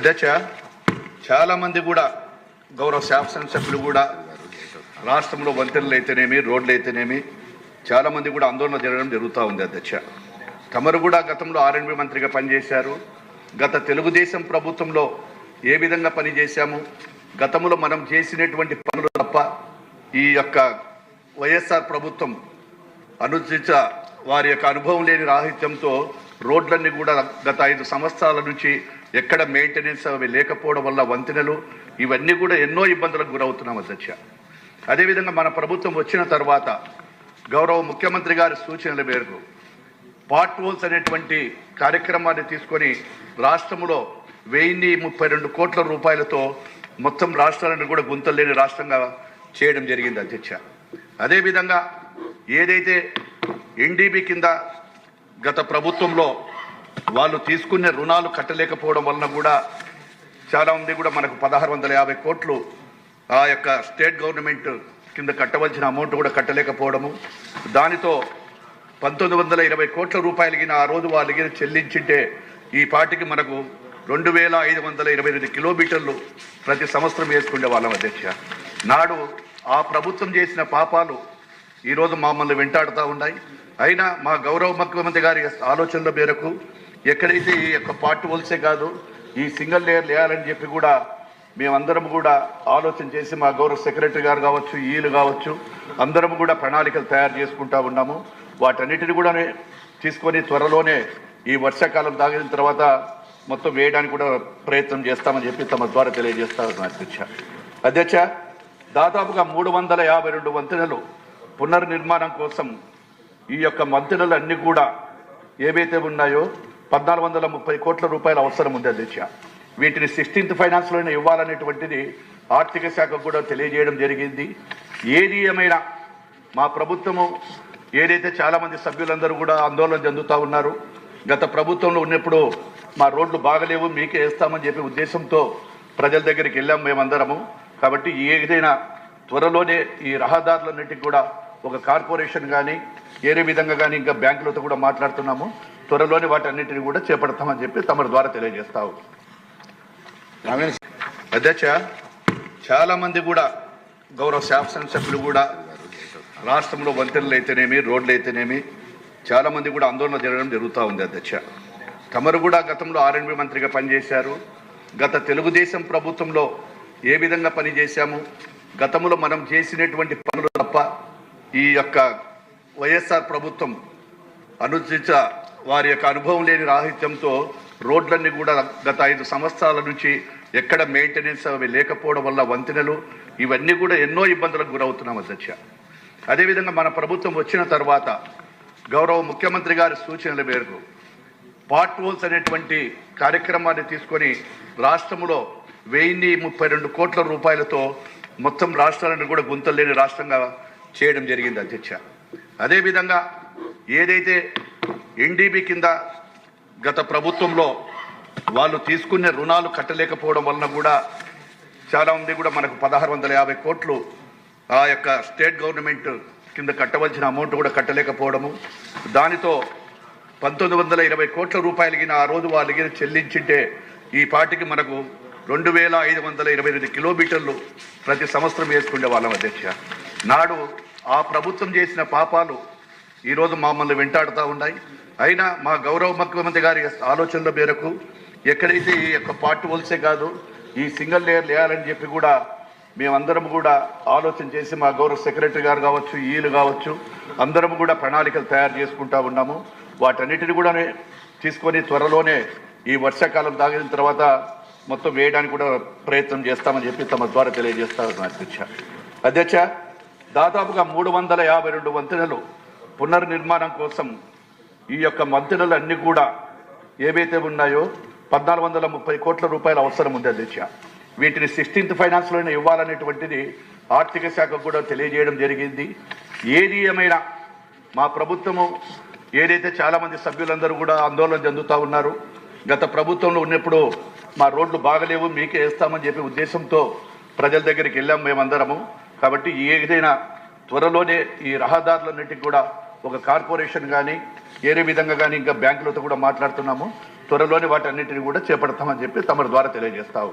అధ్యక్ష చాలామంది కూడా గౌరవ శాసనసభ్యులు కూడా రాష్ట్రంలో వంతెనలు అయితేనేమి రోడ్లు అయితేనేమి చాలామంది కూడా ఆందోళన జరగడం జరుగుతూ ఉంది అధ్యక్ష. తమరు కూడా గతంలో ఆర్ఎండ్బి మంత్రిగా పనిచేశారు. గత తెలుగుదేశం ప్రభుత్వంలో ఏ విధంగా పనిచేశాము? గతంలో మనం చేసినటువంటి పనులు తప్ప ఈ యొక్క వైఎస్ఆర్ ప్రభుత్వం అనుచిత వారి యొక్క అనుభవం లేని రాహిత్యంతో రోడ్లన్నీ కూడా గత ఐదు సంవత్సరాల నుంచి ఎక్కడ మెయింటెనెన్స్ అవి లేకపోవడం వల్ల వంతెనలు ఇవన్నీ కూడా ఎన్నో ఇబ్బందులకు గురవుతున్నాం అధ్యక్ష. అదేవిధంగా మన ప్రభుత్వం వచ్చిన తర్వాత గౌరవ ముఖ్యమంత్రి గారి సూచనల మేరకు పార్ట్ హోల్స్ అనేటువంటి కార్యక్రమాన్ని తీసుకొని రాష్ట్రంలో వెయ్యి ముప్పై రెండు కోట్ల రూపాయలతో మొత్తం రాష్ట్రాలను కూడా గుంతలు లేని రాష్ట్రంగా చేయడం జరిగింది అధ్యక్ష. అదేవిధంగా ఏదైతే ఎన్డీబీ కింద గత ప్రభుత్వంలో వాళ్ళు తీసుకునే రుణాలు కట్టలేకపోవడం వలన కూడా చాలామంది కూడా మనకు పదహారు వందల యాభై కోట్లు ఆ యొక్క స్టేట్ గవర్నమెంట్ కింద కట్టవలసిన అమౌంట్ కూడా కట్టలేకపోవడము. దానితో పంతొమ్మిది వందల ఇరవై కోట్ల రూపాయలకి ఆ రోజు వాళ్ళకి చెల్లించింటే ఈ పాటికి మనకు రెండు వేల ఐదు వందల ఇరవై ఎనిమిది కిలోమీటర్లు ప్రతి సంవత్సరం వేసుకునే వాళ్ళం అధ్యక్ష. నాడు ఆ ప్రభుత్వం చేసిన పాపాలు ఈరోజు మమ్మల్ని వెంటాడుతూ ఉన్నాయి. అయినా మా గౌరవ ముఖ్యమంత్రి గారి ఆలోచనల మేరకు ఎక్కడైతే ఈ యొక్క పార్ట్ హోల్సే కాదు ఈ సింగిల్ లేయర్ లేయాలని చెప్పి కూడా మేమందరం కూడా ఆలోచన చేసి మా గౌరవ సెక్రటరీ గారు కావచ్చు ఈలు కావచ్చు అందరం కూడా ప్రణాళికలు తయారు చేసుకుంటా ఉన్నాము. వాటన్నిటిని కూడా తీసుకొని త్వరలోనే ఈ వర్షాకాలం తాగిన తర్వాత మొత్తం వేయడానికి కూడా ప్రయత్నం చేస్తామని చెప్పి తమ ద్వారా తెలియజేస్తారు అధ్యక్ష. అధ్యక్ష దాదాపుగా మూడు వందల యాభై రెండు వంతెనలు పునర్నిర్మాణం కోసం ఈ యొక్క వంతెనలు అన్నీ కూడా ఏవైతే ఉన్నాయో పద్నాలుగు వందల ముప్పై కోట్ల రూపాయల అవసరం ఉంది అధ్యక్ష. వీటిని సిక్స్టీన్త్ ఫైనాన్స్లోనే ఇవ్వాలనేటువంటిది ఆర్థిక శాఖకు కూడా తెలియజేయడం జరిగింది. ఏది ఏమైనా మా ప్రభుత్వము ఏదైతే చాలామంది సభ్యులందరూ కూడా ఆందోళన చెందుతూ ఉన్నారు గత ప్రభుత్వంలో ఉన్నప్పుడు మా రోడ్లు బాగలేవు మీకే వేస్తామని చెప్పే ఉద్దేశంతో ప్రజల దగ్గరికి వెళ్ళాం మేమందరము. కాబట్టి ఏదైనా త్వరలోనే ఈ రహదారులన్నింటికి కూడా ఒక కార్పొరేషన్ కానీ ఏరే విధంగా కానీ ఇంకా బ్యాంకులతో కూడా మాట్లాడుతున్నాము. త్వరలోనే వాటన్నిటిని కూడా చేపడతామని చెప్పి తమ ద్వారా తెలియజేస్తాము అధ్యక్ష చాలా మంది కూడా గౌరవ శాసనసభ్యులు కూడా రాష్ట్రంలో వంతెనలు అయితేనేమి రోడ్లు అయితేనేమి చాలా మంది కూడా ఆందోళన జరగడం జరుగుతూ ఉంది అధ్యక్ష. తమరు కూడా గతంలో ఆర్ఎండ్బి మంత్రిగా పనిచేశారు. గత తెలుగుదేశం ప్రభుత్వంలో ఏ విధంగా పనిచేశాము? గతంలో మనం చేసినటువంటి పనులు తప్ప ఈ యొక్క వైఎస్ఆర్ ప్రభుత్వం అనుచిత వారి యొక్క అనుభవం లేని రాహిత్యంతో రోడ్లన్నీ కూడా గత ఐదు సంవత్సరాల నుంచి ఎక్కడ మెయింటెనెన్స్ అవి లేకపోవడం వల్ల వంతెనలు ఇవన్నీ కూడా ఎన్నో ఇబ్బందులకు గురవుతున్నాం అధ్యక్ష. అదేవిధంగా మన ప్రభుత్వం వచ్చిన తర్వాత గౌరవ ముఖ్యమంత్రి గారి సూచనల మేరకు పార్ట్ హోల్స్ అనేటువంటి కార్యక్రమాన్ని తీసుకొని రాష్ట్రంలో వెయ్యి ముప్పై రెండు కోట్ల రూపాయలతో మొత్తం రాష్ట్రాలను కూడా గుంతలు లేని రాష్ట్రంగా చేయడం జరిగింది అధ్యక్ష. అదేవిధంగా ఏదైతే ఎన్డీబీ కింద గత ప్రభుత్వంలో వాళ్ళు తీసుకునే రుణాలు కట్టలేకపోవడం వలన కూడా చాలా మంది కూడా మనకు పదహారు వందల యాభై కోట్లు ఆ యొక్క స్టేట్ గవర్నమెంట్ కింద కట్టవలసిన అమౌంట్ కూడా కట్టలేకపోవడము. దానితో పంతొమ్మిది వందల ఇరవై కోట్ల రూపాయలకి ఆ రోజు వాళ్ళకి చెల్లించింటే ఈ పాటికి మనకు రెండు వేల ఐదు వందల ఇరవై ఎనిమిది కిలోమీటర్లు ప్రతి సంవత్సరం వేసుకునే వాళ్ళం అధ్యక్ష. నాడు ఆ ప్రభుత్వం చేసిన పాపాలు ఈరోజు మమ్మల్ని వెంటాడుతూ ఉన్నాయి. అయినా మా గౌరవ ముఖ్యమంత్రి గారి ఆలోచనల మేరకు ఎక్కడైతే ఈ యొక్క పార్ట్ హోల్సే కాదు ఈ సింగిల్ లేయర్ లేయాలని చెప్పి కూడా మేమందరం కూడా ఆలోచన చేసి మా గౌరవ సెక్రటరీ గారు కావచ్చు ఈలు కావచ్చు అందరం కూడా ప్రణాళికలు తయారు చేసుకుంటా ఉన్నాము. వాటన్నిటిని కూడా తీసుకొని త్వరలోనే ఈ వర్షాకాలం తాగిన తర్వాత మొత్తం వేయడానికి కూడా ప్రయత్నం చేస్తామని చెప్పి తమ ద్వారా తెలియజేస్తారు అధ్యక్ష. అధ్యక్ష దాదాపుగా మూడు వందల యాభై రెండు వంతెనలు పునర్నిర్మాణం కోసం ఈ యొక్క వంతెనలు అన్ని కూడా ఏవైతే ఉన్నాయో పద్నాలుగు వందల ముప్పై కోట్ల రూపాయల అవసరం ఉంది అధ్యక్ష. వీటిని సిక్స్టీన్త్ ఫైనాన్స్లోనే ఇవ్వాలనేటువంటిది ఆర్థిక శాఖ కూడా తెలియజేయడం జరిగింది. ఏది ఏమైనా మా ప్రభుత్వము ఏదైతే చాలామంది సభ్యులందరూ కూడా ఆందోళన చెందుతూ ఉన్నారు గత ప్రభుత్వంలో ఉన్నప్పుడు మా రోడ్లు బాగలేవు మీకే వేస్తామని చెప్పి ఉద్దేశంతో ప్రజల దగ్గరికి వెళ్ళాం మేమందరము. కాబట్టి ఏదైనా త్వరలోనే ఈ రహదారులన్నిటికీ కూడా ఒక కార్పొరేషన్ కానీ ఏరే విధంగా కానీ ఇంకా బ్యాంకులతో కూడా మాట్లాడుతున్నాము. త్వరలోనే వాటన్నిటిని కూడా చేపడతామని చెప్పి తమరి ద్వారా తెలియజేస్తావు